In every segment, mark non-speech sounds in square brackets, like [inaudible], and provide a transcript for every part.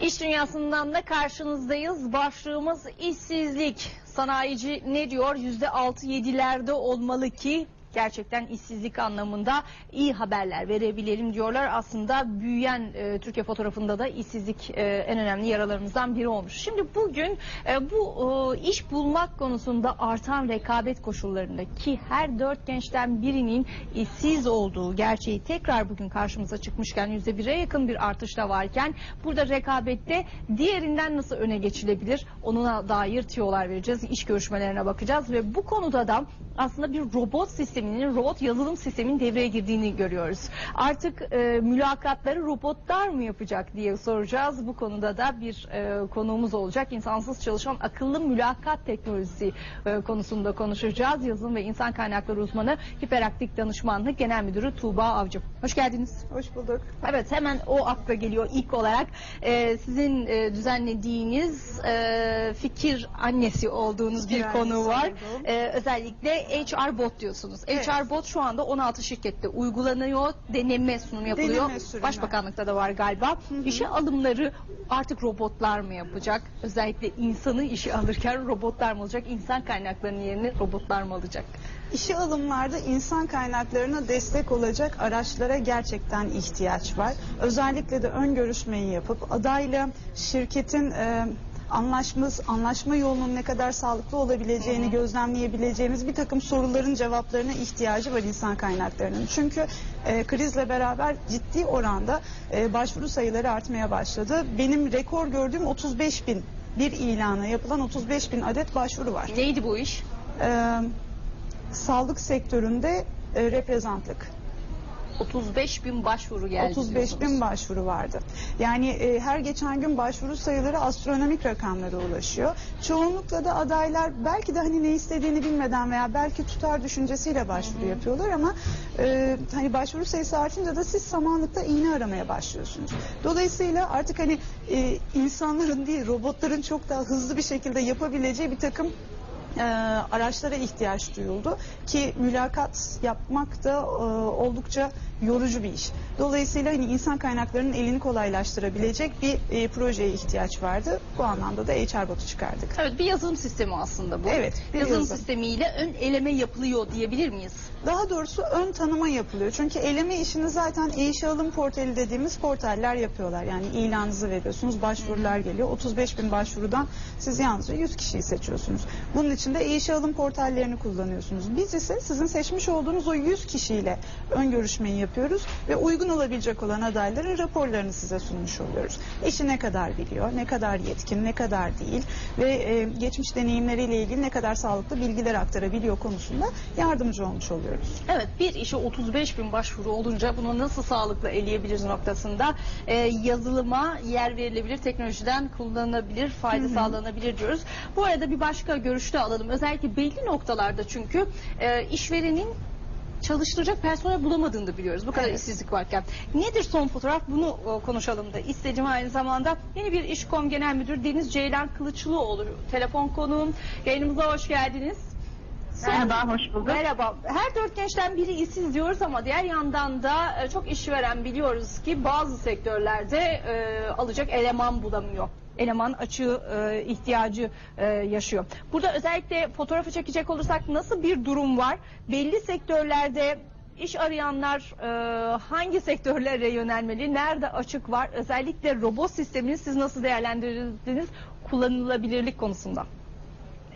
İş dünyasından da karşınızdayız. Başlığımız işsizlik. Sanayici ne diyor? Yüzde altı yedilerde olmalı ki gerçekten işsizlik anlamında iyi haberler verebilelim diyorlar. Aslında büyüyen e, Türkiye fotoğrafında da işsizlik e, en önemli yaralarımızdan biri olmuş. Şimdi bugün e, bu e, iş bulmak konusunda artan rekabet koşullarında ki her dört gençten birinin işsiz olduğu gerçeği tekrar bugün karşımıza çıkmışken yüzde bire yakın bir artışla varken burada rekabette diğerinden nasıl öne geçilebilir ona dair tiyolar vereceğiz. İş görüşmelerine bakacağız ve bu konuda da aslında bir robot sisteminin, robot yazılım sisteminin devreye girdiğini görüyoruz. Artık e, mülakatları robotlar mı yapacak diye soracağız. Bu konuda da bir e, konuğumuz olacak. İnsansız çalışan akıllı mülakat teknolojisi e, konusunda konuşacağız. Yazılım ve insan kaynakları uzmanı Hiperaktik Danışmanlık Genel Müdürü Tuğba Avcı. Hoş geldiniz. Hoş bulduk. Evet hemen o akla geliyor ilk olarak e, sizin e, düzenlediğiniz e, fikir annesi olduğunuz bir konu var. E, özellikle HR bot diyorsunuz. Evet. HR bot şu anda 16 şirkette uygulanıyor, deneme sunumu yapılıyor. Deneme sürümü. Başbakanlıkta da var galiba. İşe alımları artık robotlar mı yapacak? Özellikle insanı işe alırken robotlar mı olacak? İnsan kaynaklarının yerini robotlar mı alacak? İşe alımlarda insan kaynaklarına destek olacak araçlara gerçekten ihtiyaç var. Özellikle de ön görüşmeyi yapıp adayla şirketin e, anlaşması, anlaşma yolunun ne kadar sağlıklı olabileceğini gözlemleyebileceğimiz bir takım soruların cevaplarına ihtiyacı var insan kaynaklarının. Çünkü e, krizle beraber ciddi oranda e, başvuru sayıları artmaya başladı. Benim rekor gördüğüm 35 bin bir ilana yapılan 35 bin adet başvuru var. Neydi bu iş? Ee, sağlık sektöründe e, reprezentlik. 35 bin başvuru geldi 35 diyorsunuz. bin başvuru vardı. Yani e, her geçen gün başvuru sayıları astronomik rakamlara ulaşıyor. Çoğunlukla da adaylar belki de hani ne istediğini bilmeden veya belki tutar düşüncesiyle başvuru yapıyorlar ama e, hani başvuru sayısı artınca da siz samanlıkta iğne aramaya başlıyorsunuz. Dolayısıyla artık hani e, insanların değil robotların çok daha hızlı bir şekilde yapabileceği bir takım e, araçlara ihtiyaç duyuldu ki mülakat yapmak da e, oldukça yorucu bir iş. Dolayısıyla hani insan kaynaklarının elini kolaylaştırabilecek bir e, projeye ihtiyaç vardı. Bu anlamda da HR botu çıkardık. Evet bir yazılım sistemi aslında bu. Evet, yazılım yazılım. sistemiyle ön eleme yapılıyor diyebilir miyiz? Daha doğrusu ön tanıma yapılıyor. Çünkü eleme işini zaten e-işe alım portali dediğimiz portaller yapıyorlar. Yani ilanınızı veriyorsunuz, başvurular geliyor. 35 bin başvurudan siz yalnızca 100 kişiyi seçiyorsunuz. Bunun için de e-işe alım portallerini kullanıyorsunuz. Biz ise sizin seçmiş olduğunuz o 100 kişiyle ön görüşmeyi yapıyoruz ve uygun olabilecek olan adayların raporlarını size sunmuş oluyoruz. Eşi ne kadar biliyor, ne kadar yetkin, ne kadar değil ve e, geçmiş deneyimleriyle ilgili ne kadar sağlıklı bilgiler aktarabiliyor konusunda yardımcı olmuş oluyoruz. Evet bir işe 35 bin başvuru olunca bunu nasıl sağlıklı eleyebiliriz noktasında e, yazılıma yer verilebilir, teknolojiden kullanılabilir, fayda sağlanabilir diyoruz. Bu arada bir başka görüşte alalım. Özellikle belli noktalarda çünkü e, işverenin çalıştıracak personel bulamadığını da biliyoruz. Bu kadar Evet. işsizlik varken. Nedir son fotoğraf? Bunu konuşalım da istedim aynı zamanda. Yeni bir İşkom Genel Müdür Deniz Ceylan Kılıçlıoğlu. Telefon konuğum. Yayınımıza hoş geldiniz. Merhaba, hoş bulduk. Merhaba. Her dört gençten biri işsiz diyoruz ama diğer yandan da e, çok işveren biliyoruz ki bazı sektörlerde e, alacak eleman bulamıyor. Eleman açığı e, ihtiyacı e, yaşıyor. Burada özellikle fotoğrafı çekecek olursak nasıl bir durum var? Belli sektörlerde iş arayanlar e, hangi sektörlere yönelmeli? Nerede açık var? Özellikle robot sistemini siz nasıl değerlendirdiniz kullanılabilirlik konusunda?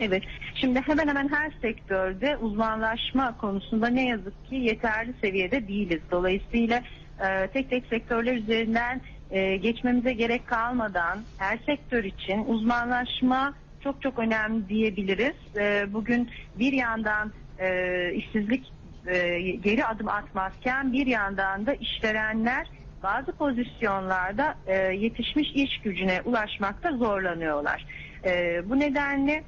Evet. Şimdi hemen hemen her sektörde uzmanlaşma konusunda ne yazık ki yeterli seviyede değiliz. Dolayısıyla e, tek tek sektörler üzerinden e, geçmemize gerek kalmadan her sektör için uzmanlaşma çok çok önemli diyebiliriz. E, bugün bir yandan e, işsizlik e, geri adım atmazken bir yandan da işverenler bazı pozisyonlarda e, yetişmiş iş gücüne ulaşmakta zorlanıyorlar. E, bu nedenle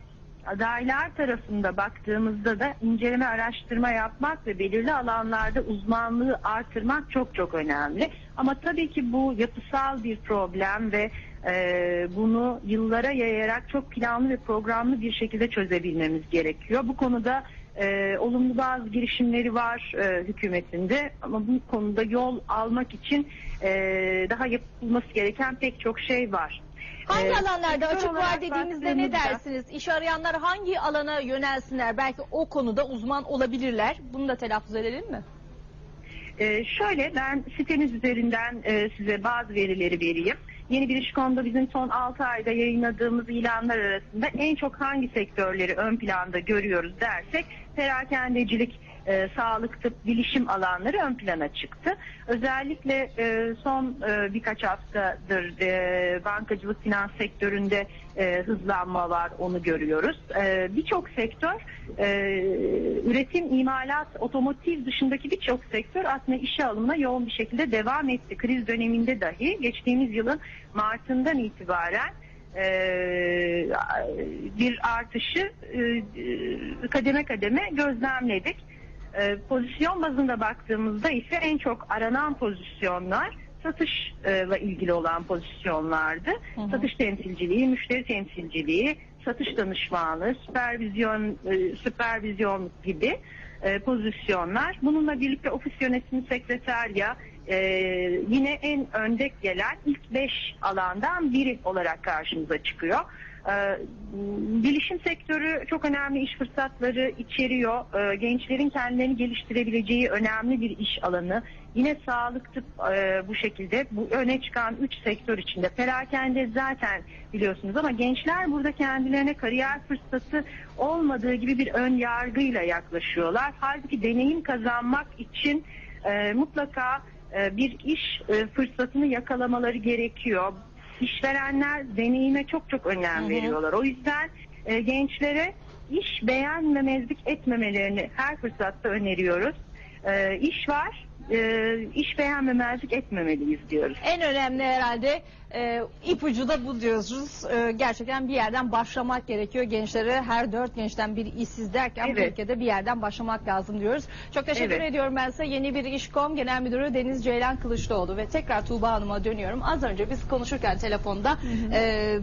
adaylar tarafında baktığımızda da inceleme araştırma yapmak ve belirli alanlarda uzmanlığı artırmak çok çok önemli. Ama tabii ki bu yapısal bir problem ve e, bunu yıllara yayarak çok planlı ve programlı bir şekilde çözebilmemiz gerekiyor. Bu konuda e, olumlu bazı girişimleri var e, hükümetinde ama bu konuda yol almak için e, daha yapılması gereken pek çok şey var. Hangi Ee, alanlarda açık var dediğimizde ne dersiniz? İş arayanlar hangi alana yönelsinler? Belki o konuda uzman olabilirler. Bunu da telaffuz edelim mi? Ee, şöyle ben sitemiz üzerinden e, size bazı verileri vereyim. Yeni bir iş konuda bizim son 6 ayda yayınladığımız ilanlar arasında en çok hangi sektörleri ön planda görüyoruz dersek perakendecilik, e, sağlık, tıp, bilişim alanları ön plana çıktı. Özellikle e, son e, birkaç haftadır e, bankacılık finans sektöründe e, hızlanma var onu görüyoruz. E, birçok sektör e, üretim, imalat, otomotiv dışındaki birçok sektör aslında işe alımına yoğun bir şekilde devam etti. Kriz döneminde dahi geçtiğimiz yılın Mart'ından itibaren e, bir artışı e, e, kademe kademe gözlemledik. E, pozisyon bazında baktığımızda ise en çok aranan pozisyonlar satışla ilgili olan pozisyonlardı. Hı hı. Satış temsilciliği, müşteri temsilciliği, satış danışmanlığı, süpervizyon, e, süpervizyon gibi e, pozisyonlar. Bununla birlikte ofis yönetimi sekreterya e, yine en önde gelen ilk 5 alandan biri olarak karşımıza çıkıyor. E, bilişim sektörü çok önemli iş fırsatları içeriyor. E, gençlerin kendilerini geliştirebileceği önemli bir iş alanı. Yine sağlık tıp e, bu şekilde bu öne çıkan 3 sektör içinde. Perakende zaten biliyorsunuz ama gençler burada kendilerine kariyer fırsatı olmadığı gibi bir ön yargıyla yaklaşıyorlar. Halbuki deneyim kazanmak için e, mutlaka e, bir iş fırsatını yakalamaları gerekiyor. İşverenler deneyime çok çok önem Hı hı. veriyorlar. O yüzden e, gençlere iş beğenmemezlik etmemelerini her fırsatta öneriyoruz. E, iş var, e, iş beğenmemezlik etmemeliyiz diyoruz. En önemli herhalde e, ipucu da bu diyoruz. E, gerçekten bir yerden başlamak gerekiyor. Gençlere her dört gençten biri işsiz derken bu Evet. ülkede bir yerden başlamak lazım diyoruz. Çok teşekkür Evet. ediyorum ben size. Yeni bir İşkom Genel Müdürü Deniz Ceylan Kılıçlıoğlu ve tekrar Tuğba Hanım'a dönüyorum. Az önce biz konuşurken telefonda e,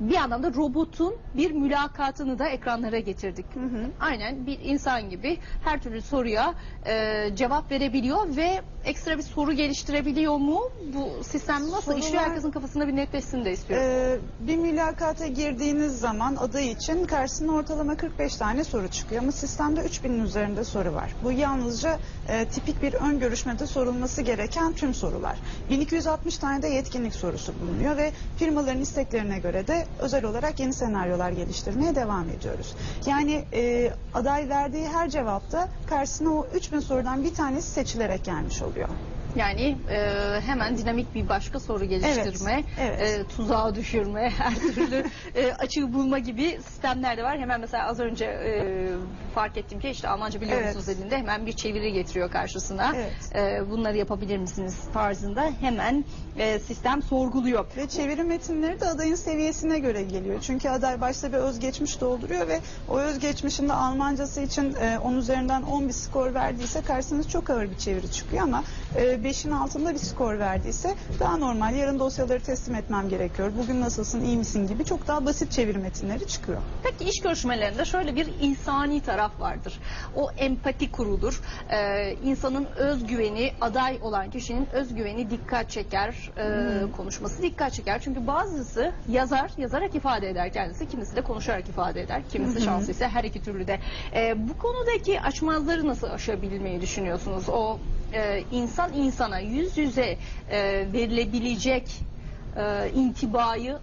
bir yandan da robotun bir mülakatını da ekranlara getirdik. Hı hı. Aynen bir insan gibi her türlü soruya e, cevap verebiliyor ve ekstra bir soru geliştirebiliyor mu? Bu sistem nasıl Sorular- işliyor? Herkesin kafasında bir netleşsin de istiyorum. Ee, bir mülakata girdiğiniz zaman aday için karşısına ortalama 45 tane soru çıkıyor ama sistemde 3000'in üzerinde soru var. Bu yalnızca e, tipik bir ön görüşmede sorulması gereken tüm sorular. 1260 tane de yetkinlik sorusu bulunuyor ve firmaların isteklerine göre de özel olarak yeni senaryolar geliştirmeye devam ediyoruz. Yani e, aday verdiği her cevapta karşısına o 3000 sorudan bir tanesi seçilerek gelmiş oluyor. Yani e, hemen dinamik bir başka soru geliştirme, Evet, evet. e, tuzağa düşürme, [laughs] her türlü e, açığı bulma gibi sistemler de var. Hemen mesela az önce e, fark ettim ki işte Almanca biliyor Evet. musunuz dediğinde hemen bir çeviri getiriyor karşısına. Evet. E, bunları yapabilir misiniz tarzında hemen e, sistem sorguluyor. Ve çeviri metinleri de adayın seviyesine göre geliyor. Çünkü aday başta bir özgeçmiş dolduruyor ve o özgeçmişinde Almancası için e, 10 üzerinden 10 bir skor verdiyse karşısına çok ağır bir çeviri çıkıyor ama e, 5'in altında bir skor verdiyse daha normal yarın dosyaları teslim etmem gerekiyor. Bugün nasılsın iyi misin gibi çok daha basit çeviri metinleri çıkıyor. Peki iş görüşmelerinde şöyle bir insani taraf vardır. O empati kurulur. Ee, insanın özgüveni, aday olan kişinin özgüveni dikkat çeker. Ee, Konuşması dikkat çeker. Çünkü bazısı yazar, yazarak ifade eder kendisi. Kimisi de konuşarak ifade eder. Kimisi şanslıysa her iki türlü de. Ee, bu konudaki açmazları nasıl aşabilmeyi düşünüyorsunuz? O e, insan insana yüz yüze e, verilebilecek e, intibayı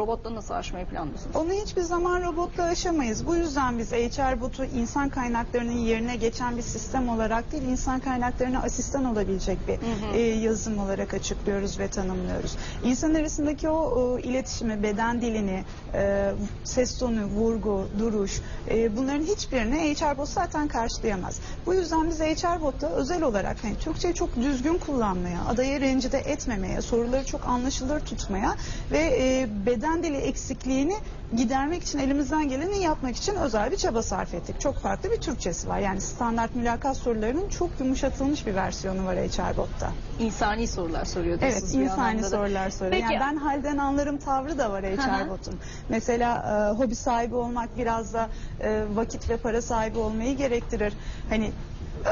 robotla nasıl aşmayı planlıyorsunuz? Onu hiçbir zaman robotla aşamayız. Bu yüzden biz HR botu insan kaynaklarının yerine geçen bir sistem olarak değil, insan kaynaklarına asistan olabilecek bir hı. e, yazım olarak açıklıyoruz ve tanımlıyoruz. İnsan arasındaki o, e, iletişimi, beden dilini, e, ses tonu, vurgu, duruş, e, bunların hiçbirini HR bot zaten karşılayamaz. Bu yüzden biz HR botta özel olarak hani Türkçeyi çok düzgün kullanmaya, adayı rencide etmemeye, soruları çok anlaşılır tutmaya ve e, beden dili eksikliğini gidermek için elimizden geleni yapmak için özel bir çaba sarf ettik. Çok farklı bir Türkçesi var. Yani standart mülakat sorularının çok yumuşatılmış bir versiyonu var HRBot'ta. İnsani sorular soruyor diyorsunuz Evet, insani sorular soruyor. Peki- Yani ben halden anlarım tavrı da var HRBot'un. Mesela e, hobi sahibi olmak biraz da e, vakit ve para sahibi olmayı gerektirir. Hani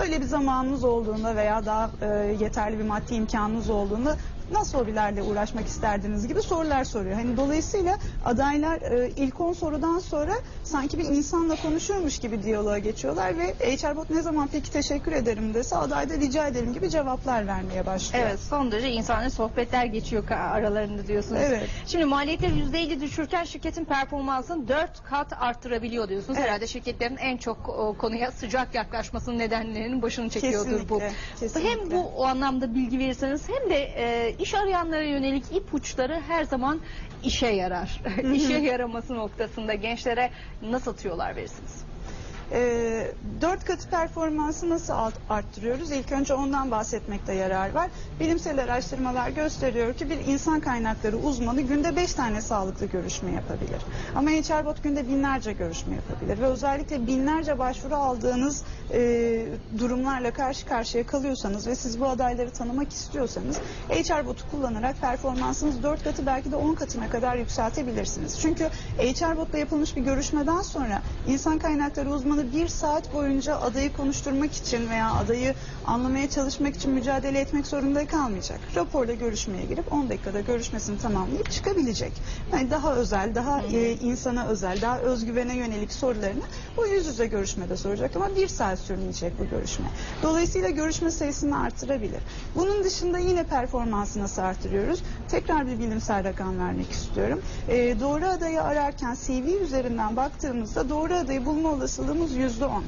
öyle bir zamanınız olduğunda veya daha e, yeterli bir maddi imkanınız olduğunda nasıl hobilerle uğraşmak isterdiniz gibi sorular soruyor. Hani dolayısıyla adaylar e, ilk 10 sorudan sonra sanki bir insanla konuşuyormuş gibi diyaloğa geçiyorlar ve HRBot ne zaman peki teşekkür ederim dese aday da rica ederim gibi cevaplar vermeye başlıyor. Evet son derece insani sohbetler geçiyor aralarında diyorsunuz. Evet. Şimdi maliyetleri %50 düşürken şirketin performansını 4 kat arttırabiliyor diyorsunuz. Evet. Herhalde şirketlerin en çok o, konuya sıcak yaklaşmasının nedenlerinin başını çekiyordur bu. Kesinlikle, kesinlikle. Hem bu o anlamda bilgi verirseniz hem de e, iş arayanlara yönelik ipuçları her zaman işe yarar. işe yaraması noktasında gençlere nasıl tüyolar verirsiniz? Ee, dört katı performansı nasıl arttırıyoruz? İlk önce ondan bahsetmekte yarar var. Bilimsel araştırmalar gösteriyor ki bir insan kaynakları uzmanı günde beş tane sağlıklı görüşme yapabilir. Ama HRBot günde binlerce görüşme yapabilir. Ve özellikle binlerce başvuru aldığınız e, durumlarla karşı karşıya kalıyorsanız ve siz bu adayları tanımak istiyorsanız HRBot'u kullanarak performansınız dört katı belki de on katına kadar yükseltebilirsiniz. Çünkü HRBot'la yapılmış bir görüşmeden sonra insan kaynakları uzmanı bir saat boyunca adayı konuşturmak için veya adayı anlamaya çalışmak için mücadele etmek zorunda kalmayacak. Raporla görüşmeye girip 10 dakikada görüşmesini tamamlayıp çıkabilecek. Yani daha özel, daha e, insana özel, daha özgüvene yönelik sorularını bu yüz yüze görüşmede soracak ama bir saat sürmeyecek bu görüşme. Dolayısıyla görüşme sayısını artırabilir. Bunun dışında yine performansı nasıl artırıyoruz? Tekrar bir bilimsel rakam vermek istiyorum. E, doğru adayı ararken CV üzerinden baktığımızda doğru adayı bulma olasılığımız yüzde on.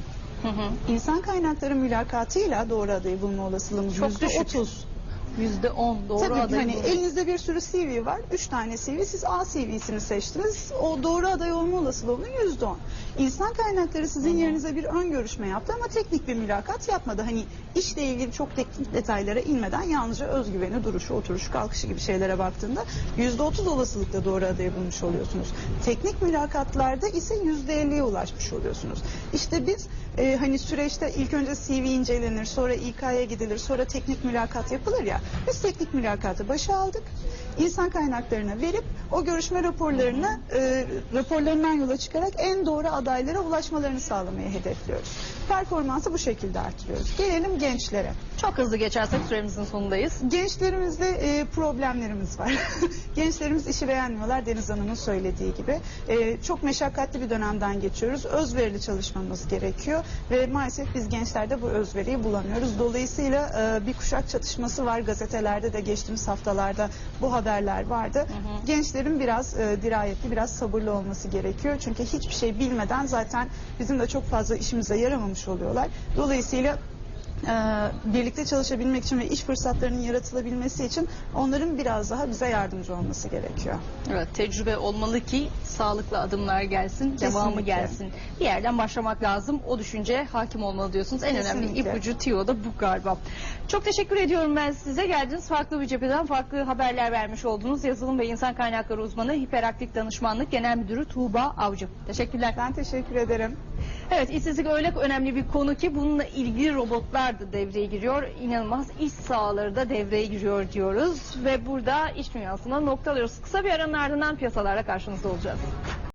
İnsan kaynakları mülakatıyla doğru adayı bulma olasılığımız yüzde düşük. Otuz. %10 doğru Tabii adayı hani elinizde bir sürü CV var. Üç tane CV. Siz A CV'sini seçtiniz. O doğru aday olma olasılığının yüzde on. İnsan kaynakları sizin yerinize bir ön görüşme yaptı ama teknik bir mülakat yapmadı. Hani işle ilgili çok teknik detaylara inmeden yalnızca özgüveni, duruşu, oturuşu, kalkışı gibi şeylere baktığında yüzde otuz olasılıkla doğru adayı bulmuş oluyorsunuz. Teknik mülakatlarda ise yüzde elliye ulaşmış oluyorsunuz. İşte biz e, hani süreçte ilk önce CV incelenir, sonra İK'ya gidilir, sonra teknik mülakat yapılır ya. Biz teknik mülakatı başa aldık. İnsan kaynaklarına verip o görüşme raporlarını e, raporlarından yola çıkarak en doğru adaylara ulaşmalarını sağlamayı hedefliyoruz. Performansı bu şekilde artırıyoruz. Gelelim gençlere. Çok hızlı geçersek süremizin sonundayız. Gençlerimizde e, problemlerimiz var. [laughs] Gençlerimiz işi beğenmiyorlar Deniz Hanım'ın söylediği gibi. E, çok meşakkatli bir dönemden geçiyoruz. Özverili çalışmamız gerekiyor ve maalesef biz gençlerde bu özveriyi bulamıyoruz. Dolayısıyla e, bir kuşak çatışması var gazetelerde de geçtiğimiz haftalarda bu haberler vardı. Gençlerin biraz e, dirayetli, biraz sabırlı olması gerekiyor. Çünkü hiçbir şey bilmeden zaten bizim de çok fazla işimize yaramamış oluyorlar. Dolayısıyla birlikte çalışabilmek için ve iş fırsatlarının yaratılabilmesi için onların biraz daha bize yardımcı olması gerekiyor. Evet, tecrübe olmalı ki sağlıklı adımlar gelsin, devamı Kesinlikle. gelsin. Bir yerden başlamak lazım. O düşünce hakim olmalı diyorsunuz. En önemli Kesinlikle. ipucu tiyo da bu galiba. Çok teşekkür ediyorum ben size. Geldiniz farklı bir cepheden farklı haberler vermiş oldunuz. Yazılım ve insan kaynakları uzmanı Hiperaktif Danışmanlık Genel Müdürü Tuğba Avcı. Teşekkürler. Ben teşekkür ederim. Evet işsizlik öyle önemli bir konu ki bununla ilgili robotlar da devreye giriyor. İnanılmaz iş sahaları da devreye giriyor diyoruz. Ve burada iş dünyasına nokta alıyoruz. Kısa bir aranın ardından piyasalarla karşınızda olacağız.